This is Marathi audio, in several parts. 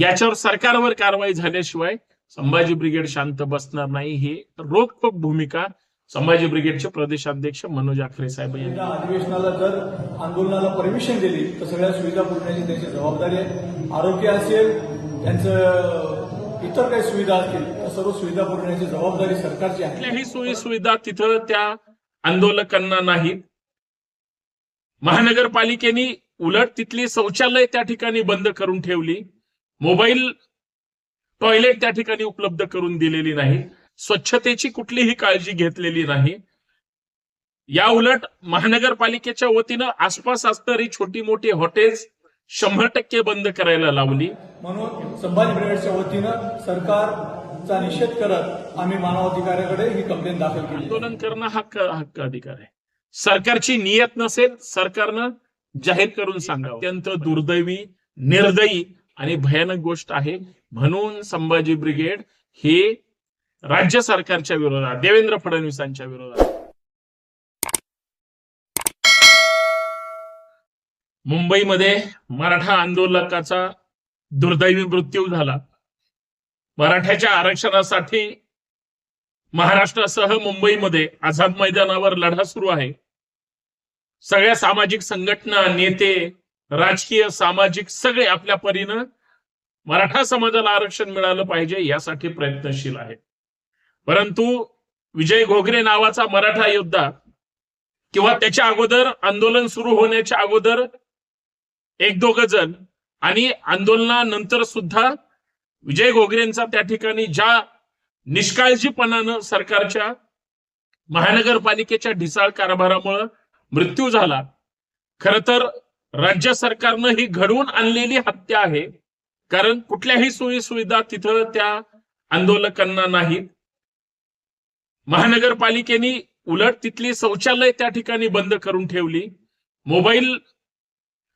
याच्यावर सरकारवर कारवाई झाल्याशिवाय संभाजी ब्रिगेड शांत बसणार नाही. ही रोखोक भूमिका संभाजी ब्रिगेडचे प्रदेशाध्यक्ष मनोज आखरे साहेब यांनी अधिवेशनाला जर आंदोलनाला परमिशन दिली तर सगळ्या सुविधा पुरवण्याची त्यांची जबाबदारी आहे. आरोग्य असेल त्यांचं इतर काही सुविधा असतील त्या सर्व सुविधा पुरवण्याची जबाबदारी सरकारची आहे. कुठल्याही सोयी सुविधा तिथं त्या आंदोलकांना नाहीत. महानगरपालिकेने उलट तिथली शौचालय त्या ठिकाणी बंद करून ठेवली. मोबाईल टॉयलेट त्या ठिकाणी उपलब्ध करून दिलेली नाही. स्वच्छतेची कुठलीही काळजी घेतलेली नाही. या उलट महानगरपालिकेच्या वतीनं आसपास असणारी छोटी मोठी हॉटेल्स शंभर टक्के बंद करायला लावली. म्हणून संभाजी ब्रिगेडच्या वतीनं सरकारचा निषेध करत आम्ही मानवाधिकाऱ्याकडे ही कंप्लेंट दाखल केली. आंदोलन करणं हक्क हक्क अधिकार आहे. सरकारची नियत नसेल सरकारनं जाहीर करून सांगावं. अत्यंत दुर्दैवी निर्दयी आणि भयानक गोष्ट आहे. म्हणून संभाजी ब्रिगेड हे राज्य सरकारच्या विरोधात देवेंद्र फडणवीसांच्या विरोधात. मुंबईमध्ये मराठा आंदोलकाचा दुर्दैवी मृत्यू झाला. मराठ्याच्या आरक्षणासाठी महाराष्ट्रासह मुंबईमध्ये आझाद मैदानावर लढा सुरू आहे. सगळ्या सामाजिक संघटना नेते राजकीय सामाजिक सगळे आपल्या परीनं मराठा समाजाला आरक्षण मिळालं पाहिजे यासाठी प्रयत्नशील आहे. परंतु विजय घोगरे नावाचा मराठा योद्धा किंवा त्याच्या अगोदर आंदोलन सुरू होण्याच्या अगोदर एक दोघ जण आणि आंदोलनानंतर सुद्धा विजय घोगरेंचा त्या ठिकाणी ज्या निष्काळजीपणानं सरकारच्या महानगरपालिकेच्या ढिसाळ कारभारामुळं मृत्यू झाला खर तर राज्य सरकारनं ही घडवून आणलेली हत्या आहे. कारण कुठल्याही सोयी सुविधा तिथं त्या आंदोलकांना नाहीत. महानगरपालिकेने उलट तिथली शौचालय त्या ठिकाणी बंद करून ठेवली. मोबाईल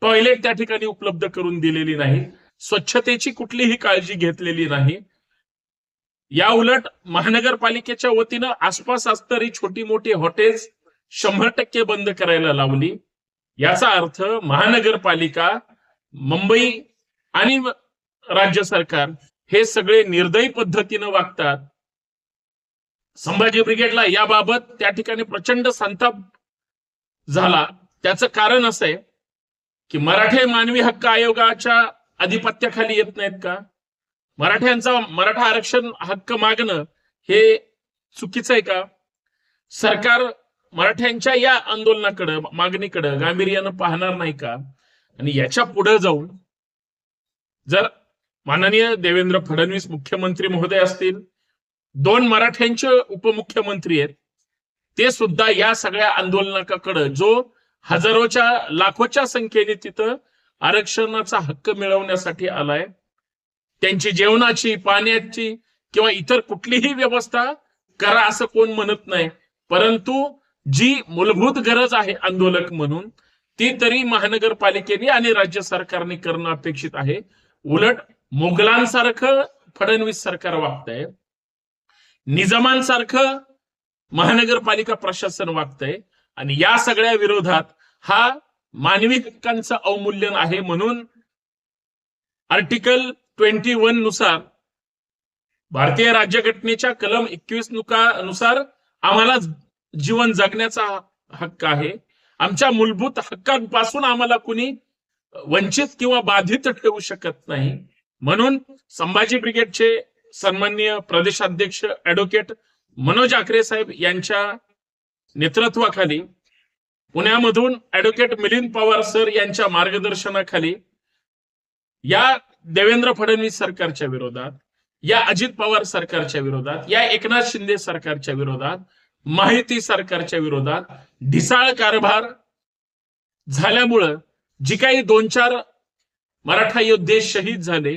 टॉयलेट त्या ठिकाणी उपलब्ध करून दिलेली नाही. स्वच्छतेची कुठलीही काळजी घेतलेली नाही. या उलट महानगरपालिकेच्या वतीनं आसपास असणारी छोटी मोठी हॉटेल्स शंभर टक्के बंद करायला लावली. याचा अर्थ महानगरपालिका मुंबई आणि राज्य सरकार हे सगळे निर्दयी पद्धतीनं वागतात. संभाजी ब्रिगेडला याबाबत त्या ठिकाणी प्रचंड संताप झाला. त्याचं कारण असं आहे की मराठे मानवी हक्क आयोगाच्या आधिपत्याखाली येत नाहीत का? मराठ्यांचा मराठा आरक्षण हक्क मागणं हे चुकीचं आहे का? सरकार मराठ्यांच्या या आंदोलनाकडं मागणीकडं गांभीर्यानं पाहणार नाही का? आणि याच्यापुढे जाऊन जर माननीय देवेंद्र फडणवीस मुख्यमंत्री महोदय असतील दोन मराठ्यांचे उपमुख्यमंत्री आहेत ते सुद्धा या सगळ्या आंदोलनाकडे जो हजारोच्या लाखोच्या संख्येने तिथं आरक्षणाचा हक्क मिळवण्यासाठी आलाय त्यांची जेवणाची पाण्याची किंवा इतर कुठलीही व्यवस्था करा असं कोण म्हणत नाही. परंतु जी मूलभूत गरज आहे आंदोलक म्हणून ती तरी महानगरपालिकेने आणि राज्य सरकारने करणं अपेक्षित आहे. उलट मुघलांसारखं फडणवीस सरकार वागतंय. निजामांसारखं महानगरपालिका प्रशासन वागतंय. आणि या सगळ्या विरोधात हा मानवी हक्कांचं अवमूल्यन आहे म्हणून आर्टिकल ट्वेंटी वननुसार भारतीय राज्यघटनेच्या कलम एकवीसनुसार आम्हाला जीवन जगण्याचा हक्क आहे. आमच्या मूलभूत हक्कांपासून आम्हाला कुणी वंचित किंवा बाधित ठेवू शकत नाही. म्हणून संभाजी ब्रिगेडचे सन्माननीय प्रदेशाध्यक्ष ऍडव्होकेट मनोज आखरे साहेब यांच्या नेतृत्वाखाली पुण्यामधून ऍडव्होकेट मिलिंद पवार सर यांच्या मार्गदर्शनाखाली या देवेंद्र फडणवीस सरकारच्या विरोधात या अजित पवार सरकारच्या विरोधात या एकनाथ शिंदे सरकारच्या विरोधात माहिती सरकारच्या विरोधात ढिसाळ कारभार झाल्यामुळं जी काही दोन चार मराठा योद्धे शहीद झाले.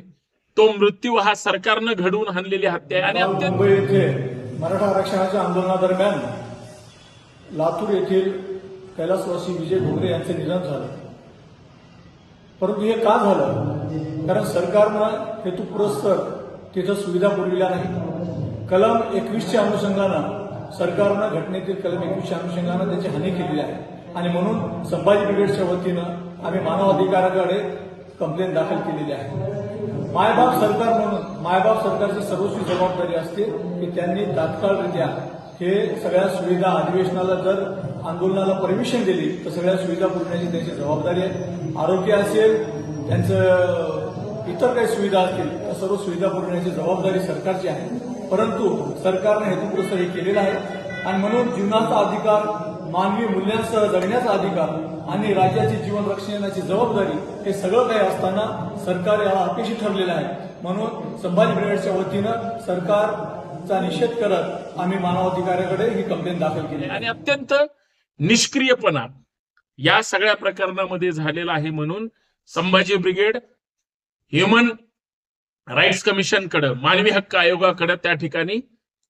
तो मृत्यू हा सरकारनं घडवून आणलेली हत्या आहे. आणि अत्यंत मुंबई येथे मराठा आरक्षणाच्या आंदोलनादरम्यान लातूर येथील कैलासवासी विजय घोगरे यांचे निधन झालं. परंतु हे का झालं? कारण सरकारनं हेतुपुरस्तर तिथं सुविधा पुरविल्या नाही. कलम एकवीसच्या अनुषंगानं सरकारनं घटनेतील कलम एकवीसच्या अनुषंगानं त्याची हानी केलेली आहे. आणि म्हणून संभाजी ब्रिगेडच्या वतीनं आम्ही मानव अधिकाराकडे कंप्लेंट दाखल केलेली आहे. मायबाप सरकार म्हणून मायबाप सरकारची सर्वस्वी जबाबदारी असते की त्यांनी तात्काळरित्या हे सगळ्या सुविधा अधिवेशनाला जर आंदोलनाला परमिशन दिली तर सगळ्या सुविधा पुरवण्याची त्यांची जबाबदारी आहे. आरोग्य असेल त्यांचं इतर काही सुविधा असतील तर सर्व सुविधा पुरवण्याची जबाबदारी सरकारची आहे. परंतु सरकारने हेतुपुरस्सर हे केलेलं आहे. आणि म्हणून जीवनाचा अधिकार मानवी मूल्यांसह जगण्याचा अधिकार आणि राज्याची जीवन रक्षणाची जबाबदारी हे सगळं काही असताना सरकार याला अपेक्षित ठरलेलं आहे. म्हणून संभाजी ब्रिगेडच्या वतीनं सरकारचा निषेध करत आम्ही मानवाधिकाऱ्याकडे ही कंप्लेंट दाखल केली आणि अत्यंत निष्क्रियपणा या सगळ्या प्रकरणामध्ये झालेला आहे म्हणून संभाजी ब्रिगेड ह्युमन राईट्स कमिशनकडे मानवी हक्क आयोगाकडे त्या ठिकाणी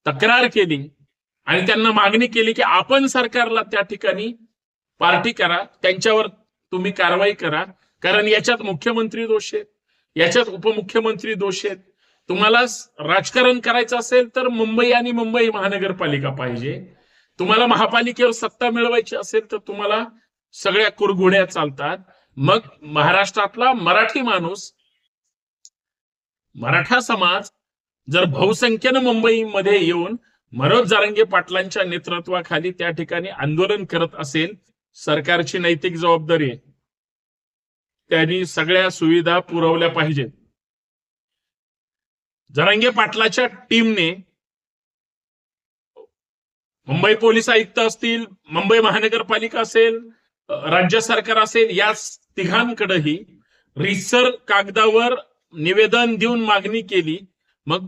तक्रार केली. आणि त्यांना मागणी केली की आपण सरकारला त्या ठिकाणी पार्टी करा त्यांच्यावर तुम्ही कारवाई करा. कारण याच्यात मुख्यमंत्री दोष आहेत याच्यात उपमुख्यमंत्री दोष आहेत. तुम्हाला राजकारण करायचं असेल तर मुंबई आणि मुंबई महानगरपालिका पाहिजे. तुम्हाला महापालिकेवर सत्ता मिळवायची असेल तर तुम्हाला सगळ्या कुरघोड्या चालतात. मग महाराष्ट्रातला मराठी माणूस मराठा समाज जर बहुसंख्येनं मुंबईमध्ये येऊन मनोज जारंगे पाटलांच्या नेतृत्वाखाली त्या ठिकाणी आंदोलन करत असेल सरकारची नैतिक जबाबदारी आहे. त्यांनी सगळ्या सुविधा पुरवल्या पाहिजेत. जरांगे पाटलाच्या टीमने मुंबई पोलीस आयुक्त असतील मुंबई महानगरपालिका असेल राज्य सरकार असेल या तिघांकडेही रिसर कागदावर निवेदन देऊन मागणी केली. मग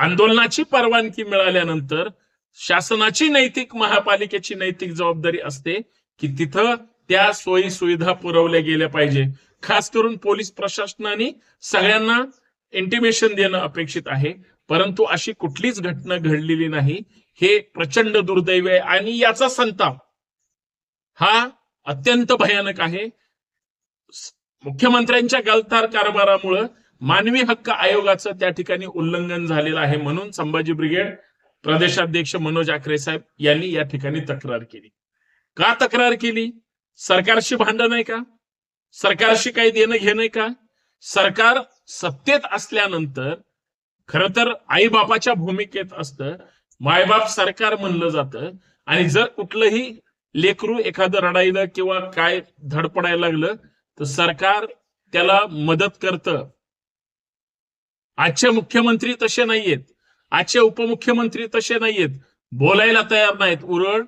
आंदोलनाची परवानगी मिळाल्यानंतर शासनाची नैतिक महापालिकेची नैतिक जबाबदारी असते की तिथं त्या सोयी सुविधा पुरवल्या गेल्या पाहिजे. खास करून पोलीस प्रशासनाने सगळ्यांना इंटिमेशन देणं अपेक्षित आहे. परंतु अशी कुठलीच घटना घडलेली नाही. हे प्रचंड दुर्दैव आहे आणि याचा संताप हा अत्यंत भयानक आहे. मुख्यमंत्र्यांच्या गलतार कारभारामुळं मानवी हक्क आयोगाचं त्या ठिकाणी उल्लंघन झालेलं आहे म्हणून संभाजी ब्रिगेड प्रदेशाध्यक्ष मनोज आखरे साहेब यांनी या ठिकाणी तक्रार केली. का तक्रार केली? सरकारशी भांडण आहे का? सरकारशी काही देणं घेणं आहे का? सरकार सत्तेत असल्यानंतर खर तर आई बापाच्या भूमिकेत असतं. मायबाप सरकार म्हणलं जातं. आणि जर कुठलंही लेकरू एखादं रडायला किंवा काय धडपडायला लागलं तर सरकार त्याला मदत करतं. आजचे मुख्यमंत्री तसे नाहीयेत. आजचे उपमुख्यमंत्री तसे नाहीयेत. बोलायला तयार नाहीत. उरळ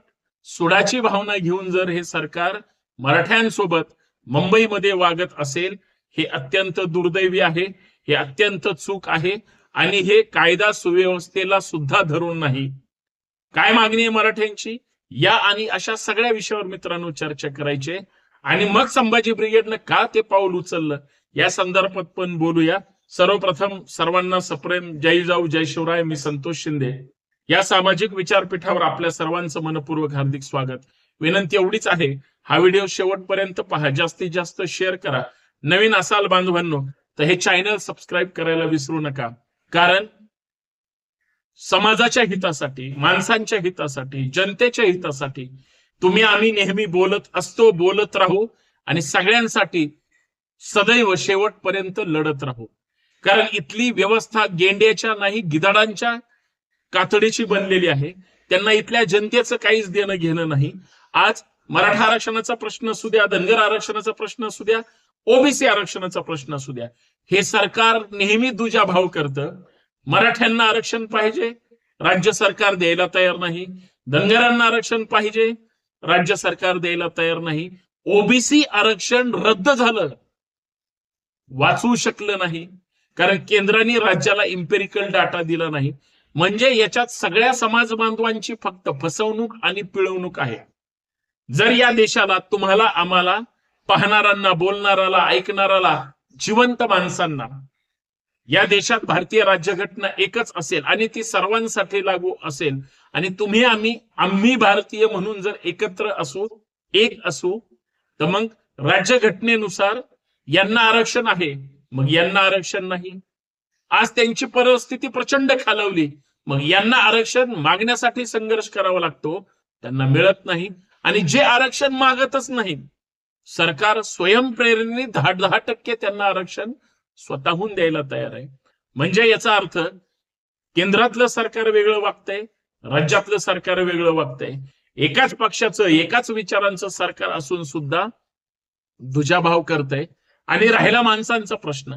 सुडाची भावना घेऊन जर हे सरकार मराठ्यांसोबत मुंबईमध्ये वागत असेल हे अत्यंत दुर्दैवी आहे हे अत्यंत चूक आहे आणि हे कायदा सुव्यवस्थेला सुद्धा धरून नाही. काय मागणी आहे मराठ्यांची? या आणि अशा सगळ्या विषयावर मित्रांनो चर्चा करायची. आणि मग संभाजी ब्रिगेडनं का ते पाऊल उचललं? या संदर्भात पण बोलूया. सर्वप्रथम सर्वांना सप्रेम जय जाऊ जय शिवराय मी संतोष शिंदे. या सामाजिक विचारपीठावर आपल्या सर्वांचं मनपूर्वक हार्दिक स्वागत. विनंती एवढीच आहे हा व्हिडिओ शेवटपर्यंत पहा. जास्तीत जास्त शेअर करा. नवीन असाल बांधवांनो तर हे चॅनल सबस्क्राईब करायला विसरू नका. कारण समाजाच्या हितासाठी माणसांच्या हितासाठी जनतेच्या हितासाठी तुम्ही आम्ही नेहमी बोलत असतो बोलत राहू आणि सगळ्यांसाठी सदैव शेवटपर्यंत लढत राहू. कारण इथली व्यवस्था गेंड्याच्या नाही गिधाडांच्या कातडीची बनलेली आहे. त्यांना इथल्या जनतेचं काहीच देणं घेणं नाही. आज मराठा आरक्षणाचा प्रश्न असू द्या धनगर आरक्षणाचा प्रश्न असू द्या ओबीसी आरक्षणाचा प्रश्न असू द्या हे सरकार नेहमी दुजा भाव करतं. मराठ्यांना आरक्षण पाहिजे राज्य सरकार द्यायला तयार नाही. धनगरांना आरक्षण पाहिजे राज्य सरकार द्यायला तयार नाही. ओबीसी आरक्षण रद्द झालं वाचू शकलं नाही. कारण केंद्राने राज्याला इम्पेरिकल डाटा दिला नाही. म्हणजे याच्यात सगळ्या समाज बांधवांची फक्त फसवणूक आणि पिळवणूक आहे. जर या देशाला तुम्हाला आम्हाला पाहणाऱ्यांना बोलणाऱ्याला ऐकणाऱ्याला जिवंत माणसांना या देशात भारतीय राज्यघटना एकच असेल आणि ती सर्वांसाठी लागू असेल आणि तुम्ही आम्ही आम्ही भारतीय म्हणून जर एकत्र असू एक असू तर मग राज्यघटनेनुसार यांना आरक्षण आहे. मग यांना आरक्षण नाही. आज त्यांची परिस्थिती प्रचंड खालावली. मग यांना आरक्षण मागण्यासाठी संघर्ष करावा लागतो. त्यांना मिळत नाही. आणि जे आरक्षण मागतच नाही सरकार स्वयंप्रेरणेने दहा दहा टक्के त्यांना आरक्षण स्वतःहून द्यायला तयार आहे. म्हणजे याचा अर्थ केंद्रातलं सरकार वेगळं वागतंय राज्यातलं सरकार वेगळं वागतंय. एकाच पक्षाचं एकाच विचारांचं सरकार असून सुद्धा दुजाभाव करतंय. आणि राहिला माणसांचा प्रश्न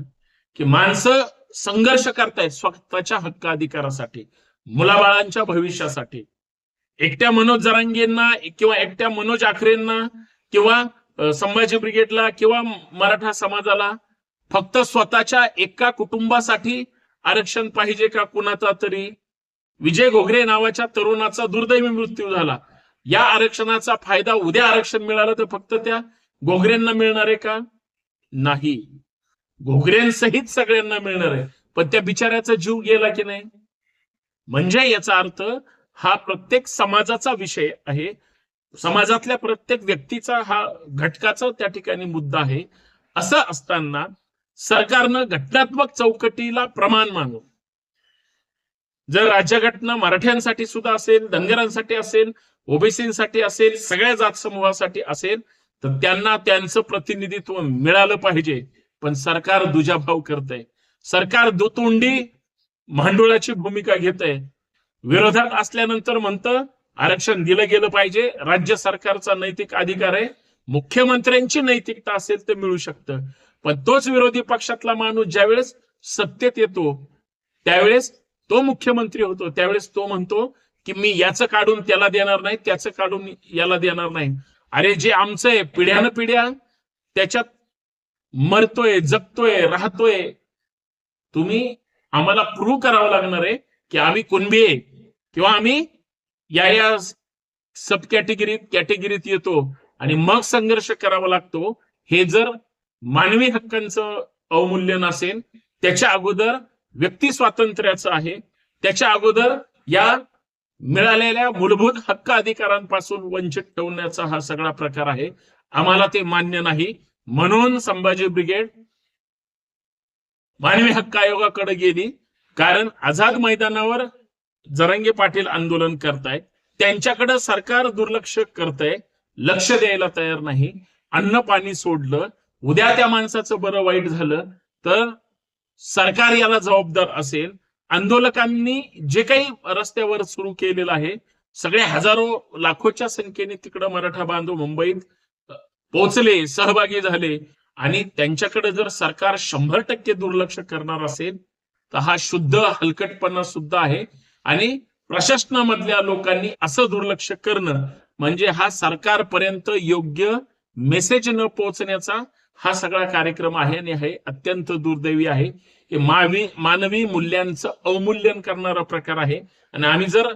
की माणसं संघर्ष करतायत स्वतःच्या हक्क अधिकारासाठी मुलाबाळांच्या भविष्यासाठी. एकट्या मनोज जरांगेंना किंवा एकट्या मनोज आखरेंना किंवा संभाजी ब्रिगेडला किंवा मराठा समाजाला फक्त स्वतःच्या एका कुटुंबासाठी आरक्षण पाहिजे का कुणाचा तरी? विजय घोगरे नावाच्या तरुणाचा दुर्दैवी मृत्यू झाला. या आरक्षणाचा फायदा उद्या आरक्षण मिळालं तर फक्त त्या घोगरेंना मिळणार आहे का? नाही. घोगऱ्यांसहित सगळ्यांना मिळणार आहे. पण त्या बिचाऱ्याचा जीव गेला की नाही? म्हणजे याचा अर्थ हा प्रत्येक समाजाचा विषय आहे. समाजातल्या प्रत्येक व्यक्तीचा हा घटकाचा त्या ठिकाणी मुद्दा आहे. असं असताना सरकारनं घटनात्मक चौकटीला प्रमाण मानव जर राज्यघटना मराठ्यांसाठी सुद्धा असेल धनगरांसाठी असेल ओबीसीसाठी असेल सगळ्या जात समूहासाठी असेल तर त्यांना त्यांचं प्रतिनिधित्व मिळालं पाहिजे. पण सरकार दुजाभाव करतंय. सरकार दुतोंडी मांडुळाची भूमिका घेत आहे विरोधात असल्यानंतर म्हणतं आरक्षण दिलं गेलं पाहिजे. राज्य सरकारचा नैतिक अधिकार आहे. मुख्यमंत्र्यांची नैतिकता असेल तर मिळू शकतं. पण तोच विरोधी पक्षातला माणूस ज्यावेळेस सत्तेत येतो त्यावेळेस तो मुख्यमंत्री होतो. त्यावेळेस तो म्हणतो की मी याचं काढून त्याला देणार नाही त्याचं काढून याला देणार नाही. अरे जे आमचं आहे पिढ्यानं पिढ्या त्याच्यात मरतोय जगतोय राहतोय. तुम्ही आम्हाला प्रूव्ह करावं लागणार आहे की आम्ही कुणबी आहे. किंवा आम्ही या या सब कॅटेगरीत कॅटेगरीत येतो आणि मग संघर्ष करावा लागतो. हे जर मानवी हक्कांचं अवमूल्यन असेल त्याच्या अगोदर व्यक्ती स्वातंत्र्याचं आहे त्याच्या अगोदर या मिळालेल्या मूलभूत हक्क अधिकारांपासून वंचित ठेवण्याचा हा सगळा प्रकार आहे. आम्हाला ते मान्य नाही. म्हणून संभाजी ब्रिगेड मानवी हक्क आयोगाकडे गेली. कारण आझाद मैदानावर जरंगे पाटील आंदोलन करतायत त्यांच्याकडे सरकार दुर्लक्ष करतंय. लक्ष द्यायला तयार नाही. अन्न पाणी सोडलं. उद्या त्या माणसाचं बरं वाईट झालं. तर सरकार याला जबाबदार असेल. आंदोलकांनी जे काही रस्त्यावर सुरू केलेलं आहे सगळे हजारो लाखोच्या संख्येने तिकडं मराठा बांधव मुंबईत पोहोचले सहभागी झाले. आणि त्यांच्याकडे जर सरकार शंभर टक्के दुर्लक्ष करणार असेल तर हा शुद्ध हलकटपणा सुद्धा आहे. आणि प्रशासनामधल्या लोकांनी असं दुर्लक्ष करणं म्हणजे हा सरकारपर्यंत योग्य मेसेज न पोहोचण्याचा हा सगळा कार्यक्रम आहे आणि हे अत्यंत दुर्दैवी आहे. हे मानवी मानवी मूल्यांचं अवमूल्यन करणारा प्रकार आहे. आणि आम्ही जर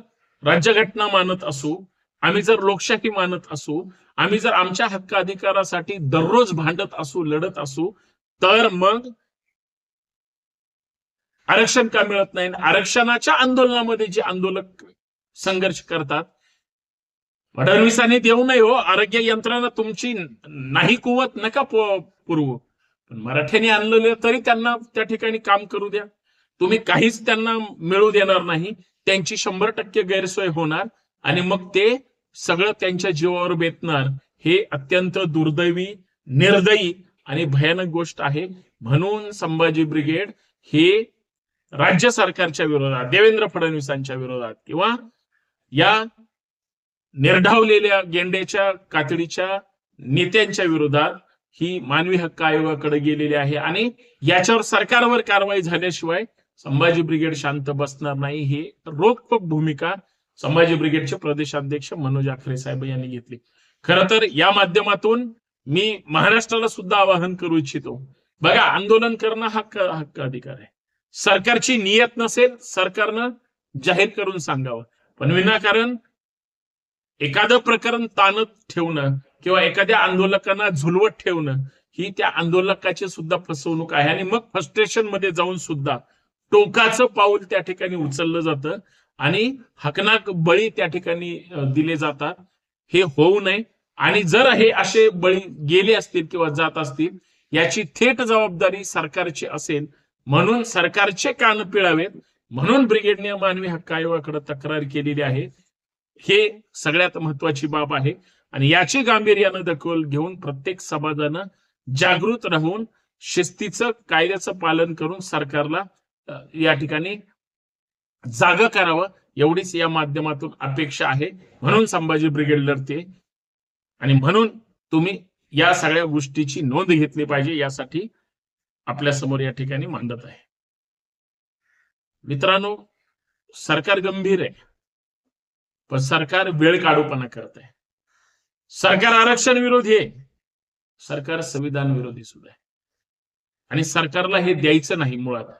राज्यघटना मानत असू आम्ही जर लोकशाही मानत असू आम्ही जर आमच्या हक्क अधिकारासाठी दररोज भांडत असू लढत असू तर मग आरक्षण का मिळत नाही? आरक्षणाच्या आंदोलनामध्ये जे आंदोलक संघर्ष करतात फडणवीसांनी देऊ नये हो आरोग्य यंत्रणा तुमची नाही कुवत नका पुरवू. पण मराठ्यांनी आणलेलं तरी त्यांना त्या ठिकाणी काम करू द्या. तुम्ही काहीच त्यांना मिळू देणार नाही. त्यांची शंभर टक्के गैरसोय होणार आणि मग ते सगळं त्यांच्या जीवावर बेतणार हे अत्यंत दुर्दैवी निर्दयी आणि भयानक गोष्ट आहे. म्हणून संभाजी ब्रिगेड हे राज्य सरकारच्या विरोधात देवेंद्र फडणवीसांच्या विरोधात किंवा या निर्ढावलेल्या गेंडेच्या कातडीच्या नेत्यांच्या विरोधात ही मानवी हक्क आयोगाकडे गेलेली आहे आणि याच्यावर सरकारवर कारवाई झाल्याशिवाय संभाजी ब्रिगेड शांत बसणार नाही. हे रोखोक भूमिका संभाजी ब्रिगेडचे प्रदेशाध्यक्ष मनोज आखरे साहेब यांनी घेतली. खर तर या माध्यमातून मी महाराष्ट्राला सुद्धा आवाहन करू इच्छितो. बघा आंदोलन करणं हक्क हक्क अधिकार आहे. सरकारची नियत नसेल सरकारनं जाहीर करून सांगावं. पण विनाकारण एखादं प्रकरण ताणत ठेवणं किंवा एखाद्या आंदोलकांना झुलवत ठेवणं ही त्या आंदोलकाची सुद्धा फसवणूक आहे. आणि मग फ्रस्ट्रेशनमध्ये जाऊन सुद्धा टोकाचं पाऊल त्या ठिकाणी उचललं जातं आणि हकनाक बळी त्या ठिकाणी दिले जातात. हे होऊ नये. आणि जर हे असे बळी गेले असतील किंवा जात असतील याची थेट जबाबदारी सरकारची असेल. म्हणून सरकारचे कान पिळावेत. म्हणून ब्रिगेडने मानवी हक्क आयोगाकडे तक्रार केलेली आहे. हे सगळ्यात महत्वाची बाब आहे. आणि याची गांभीर्यानं दखल घेऊन प्रत्येक समाजानं जागृत राहून शिस्तीचं कायद्याचं पालन करून सरकारला या ठिकाणी जागा करावं एवढीच या माध्यमातून अपेक्षा आहे. म्हणून संभाजी ब्रिगेड लढते आणि म्हणून तुम्ही या सगळ्या गोष्टीची नोंद घेतली पाहिजे यासाठी आपल्यासमोर या ठिकाणी मांडत आहे. मित्रांनो सरकार गंभीर आहे पण सरकार वेळ काढूपणा करत आहे. सरकार आरक्षण विरोधी आहे. सरकार संविधान विरोधी सुद्धा आहे. आणि सरकारला हे द्यायचं नाही मुळात.